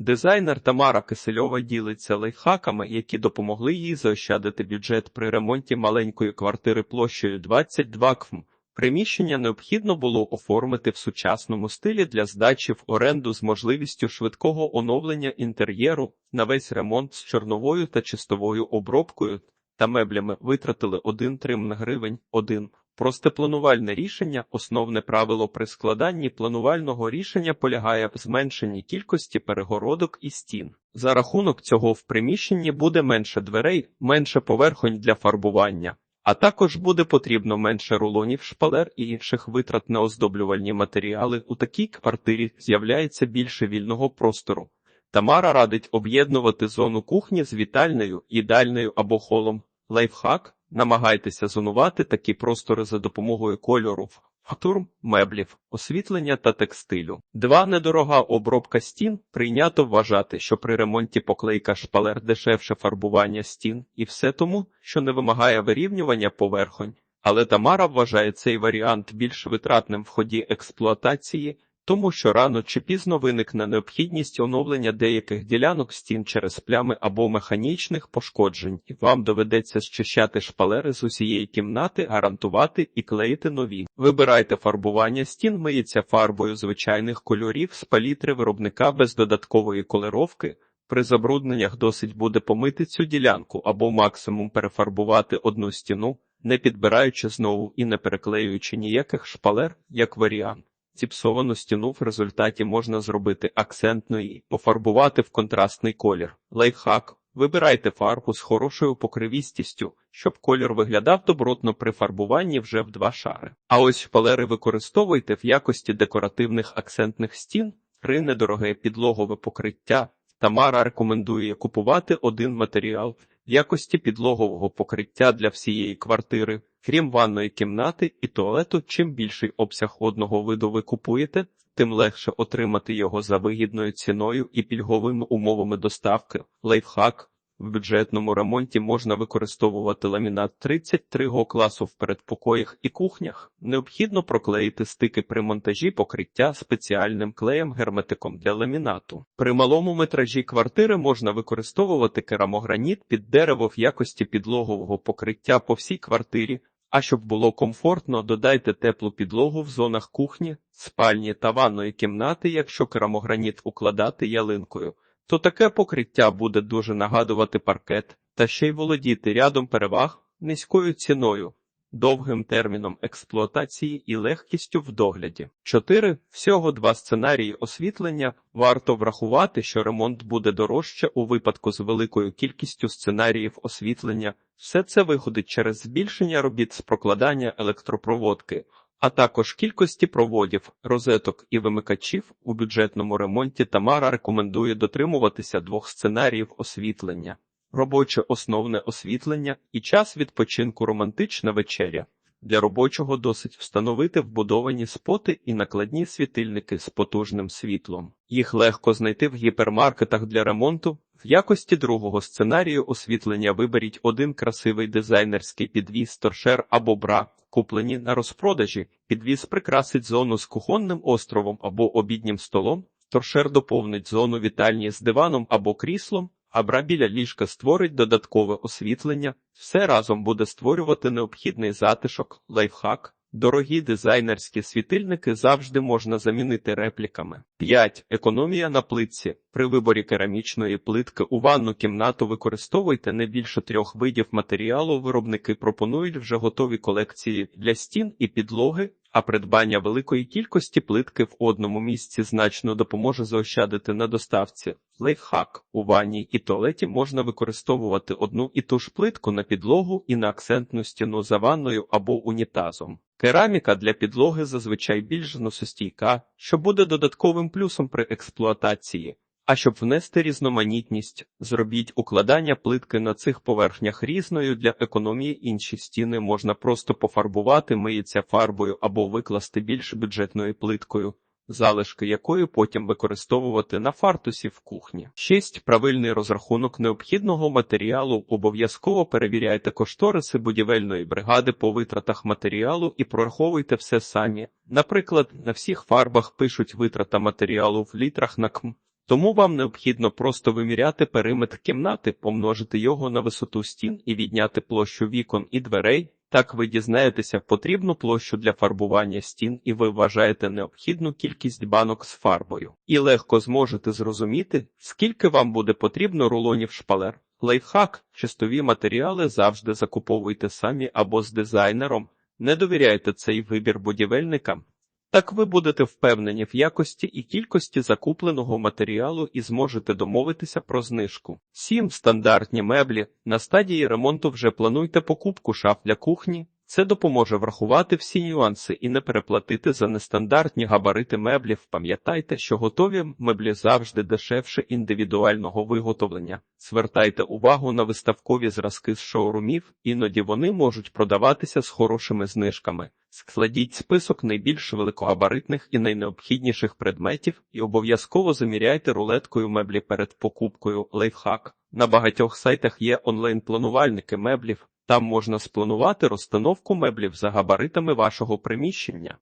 Дизайнер Тамара Кисельова ділиться лайфхаками, які допомогли їй заощадити бюджет при ремонті маленької квартири площею 22 км. Приміщення необхідно було оформити в сучасному стилі для здачі в оренду з можливістю швидкого оновлення інтер'єру на весь ремонт з чорновою та чистовою обробкою та меблями витратили 1 трим гривень 1. Просте планувальне рішення. Основне правило при складанні планувального рішення полягає в зменшенні кількості перегородок і стін. За рахунок цього в приміщенні буде менше дверей, менше поверхонь для фарбування, а також буде потрібно менше рулонів шпалер і інших витрат на оздоблювальні матеріали. У такій квартирі з'являється більше вільного простору. Тамара радить об'єднувати зону кухні з вітальною, їдальною або холом. Лайфхак намагайтеся зонувати такі простори за допомогою кольору, фактур, меблів, освітлення та текстилю. Два недорога обробка стін прийнято вважати, що при ремонті поклейка шпалер дешевше фарбування стін, і все тому, що не вимагає вирівнювання поверхонь. Але Тамара вважає цей варіант більш витратним в ході експлуатації, тому що рано чи пізно виникне необхідність оновлення деяких ділянок стін через плями або механічних пошкоджень, і вам доведеться зчищати шпалери з усієї кімнати, гарантувати і клеїти нові. Вибирайте фарбування стін, миється фарбою звичайних кольорів з палітри виробника без додаткової колеровки. При забрудненнях досить буде помити цю ділянку або максимум перефарбувати одну стіну, не підбираючи знову і не переклеюючи ніяких шпалер, як варіант. Зіпсовану стіну в результаті можна зробити акцентною і пофарбувати в контрастний колір. Лайфхак. Вибирайте фарбу з хорошою покривістістю, щоб колір виглядав добротно при фарбуванні вже в два шари. А ось шпалери використовуйте в якості декоративних акцентних стін при недороге підлогове покриття. Тамара рекомендує купувати один матеріал в якості підлогового покриття для всієї квартири. Крім ванної кімнати і туалету, чим більший обсяг одного виду ви купуєте, тим легше отримати його за вигідною ціною і пільговими умовами доставки. Лайфхак. В бюджетному ремонті можна використовувати ламінат 33 го класу в передпокоях і кухнях. Необхідно проклеїти стики при монтажі покриття спеціальним клеєм герметиком для ламінату. При малому метражі квартири можна використовувати керамограніт під дерево в якості підлогового покриття по всій квартирі. А щоб було комфортно, додайте теплу підлогу в зонах кухні, спальні та ванної кімнати, якщо керамограніт укладати ялинкою. То таке покриття буде дуже нагадувати паркет та ще й володіти рядом переваг низькою ціною, довгим терміном експлуатації і легкістю в догляді. 4. всього два сценарії освітлення. Варто врахувати, що ремонт буде дорожче у випадку з великою кількістю сценаріїв освітлення. Все це виходить через збільшення робіт з прокладання електропроводки а також кількості проводів, розеток і вимикачів у бюджетному ремонті Тамара рекомендує дотримуватися двох сценаріїв освітлення: робоче основне освітлення і час відпочинку романтична вечеря. Для робочого досить встановити вбудовані споти і накладні світильники з потужним світлом. Їх легко знайти в гіпермаркетах для ремонту. В якості другого сценарію освітлення виберіть один красивий дизайнерський підвіз торшер або бра, куплені на розпродажі. Підвіз прикрасить зону з кухонним островом або обіднім столом. Торшер доповнить зону вітальні з диваном або кріслом, а біля ліжка створить додаткове освітлення. Все разом буде створювати необхідний затишок, лайфхак. Дорогі дизайнерські світильники завжди можна замінити репліками. 5. Економія на плитці. При виборі керамічної плитки у ванну кімнату використовуйте не більше трьох видів матеріалу. Виробники пропонують вже готові колекції для стін і підлоги, а придбання великої кількості плитки в одному місці значно допоможе заощадити на доставці. Лайфхак у ванні і туалеті можна використовувати одну і ту ж плитку на підлогу і на акцентну стіну за ванною або унітазом. Кераміка для підлоги зазвичай більш носостійка, що буде додатковим плюсом при експлуатації. А щоб внести різноманітність, зробіть укладання плитки на цих поверхнях різною для економії інші стіни можна просто пофарбувати миється фарбою або викласти більш бюджетною плиткою, залишки якої потім використовувати на фартусі в кухні. 6. правильний розрахунок необхідного матеріалу. Обов'язково перевіряйте кошториси будівельної бригади по витратах матеріалу і прораховуйте все самі. Наприклад, на всіх фарбах пишуть витрата матеріалу в літрах на км. Тому вам необхідно просто виміряти периметр кімнати, помножити його на висоту стін і відняти площу вікон і дверей. Так ви дізнаєтеся потрібну площу для фарбування стін, і ви вважаєте необхідну кількість банок з фарбою. І легко зможете зрозуміти, скільки вам буде потрібно рулонів шпалер. Лайфхак, чистові матеріали завжди закуповуйте самі або з дизайнером. Не довіряйте цей вибір будівельникам. Так ви будете впевнені в якості і кількості закупленого матеріалу і зможете домовитися про знижку. 7. Стандартні меблі. На стадії ремонту вже плануйте покупку шаф для кухні. Це допоможе врахувати всі нюанси і не переплатити за нестандартні габарити меблів. Пам'ятайте, що готові меблі завжди дешевше індивідуального виготовлення. Звертайте увагу на виставкові зразки з шоурумів, іноді вони можуть продаватися з хорошими знижками. Складіть список найбільш великогабаритних і найнеобхідніших предметів і обов'язково заміряйте рулеткою меблі перед покупкою. Лайфхак. На багатьох сайтах є онлайн-планувальники меблів. Там можна спланувати розстановку меблів за габаритами вашого приміщення.